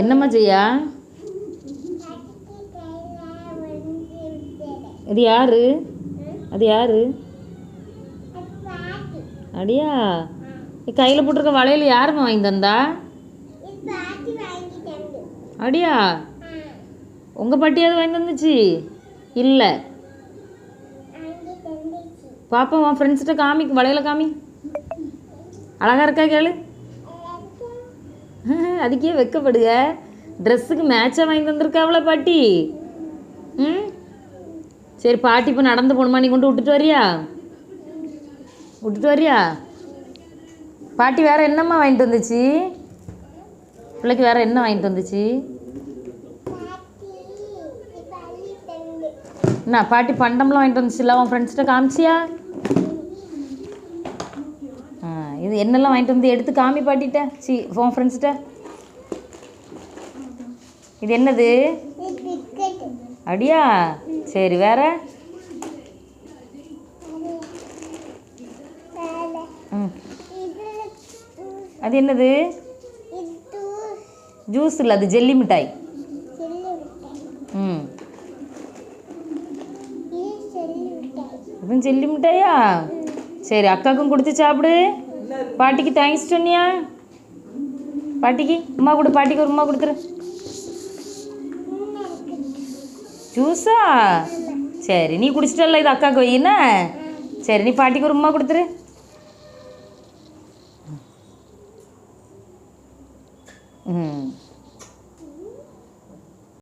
என்னம்மா ஜெயா? இது யாரு? அது யாரு? அடியா. கையில் போட்டிருக்க வளையல் யாருமா வாங்கி தந்தா? அடியா. உங்கள் பாட்டியாவது வாங்கி தந்துச்சு? இல்லை. பாப்பா உன் ஃப்ரெண்ட்ஸ்கிட்ட காமி வளையல காமி. அழகா இருக்கா கேளு. அதுக்கே வெக்கப்படுக. ட்ரெஸ்ஸுக்கு மேட்சாக வாங்கி தந்திருக்காவள பாட்டி. ம்? சரி பாட்டி இப்போ நடந்து போகணுமா? நீ கொண்டு விட்டுட்டு வரியா? விட்டுட்டு வரியா? பாட்டி வேற என்னம்மா வாங்கிட்டு வந்துச்சு? பிள்ளைக்கு வேற என்ன வாங்கிட்டு வந்துச்சு? என்ன பாட்டி பண்டம்லாம் வாங்கிட்டு வந்துச்சுல்ல உன் ஃப்ரெண்ட்ஸ்கிட்ட காமிச்சியா? இது என்னெல்லாம் வாங்கிட்டு வந்து எடுத்து காமி பாட்டிட்ட? சி உன் ஃப்ரெண்ட்ஸ்கிட்ட இது என்னது? அடியா சரி வேற? அது என்னது? ஜூஸ் இல்லை அது ஜெல்லி மிட்டாய். ம். இதுவும் ஜெல்லி மிட்டாயா? சரி அக்காவுக்கும் கொடுத்து சாப்பிடு. பாட்டிக்கு தேங்க்ஸ் சொன்னியா? பாட்டிக்கு? அம்மா கொடு பாட்டிக்கு ஒரு அம்மா கொடுத்துரு ஜூஸா? சரி நீ குடிச்சிட்டல இது அக்காவுக்கு வையினா சரி நீ பாட்டிக்கு ஒரு அம்மா கொடுத்துரு. ம்.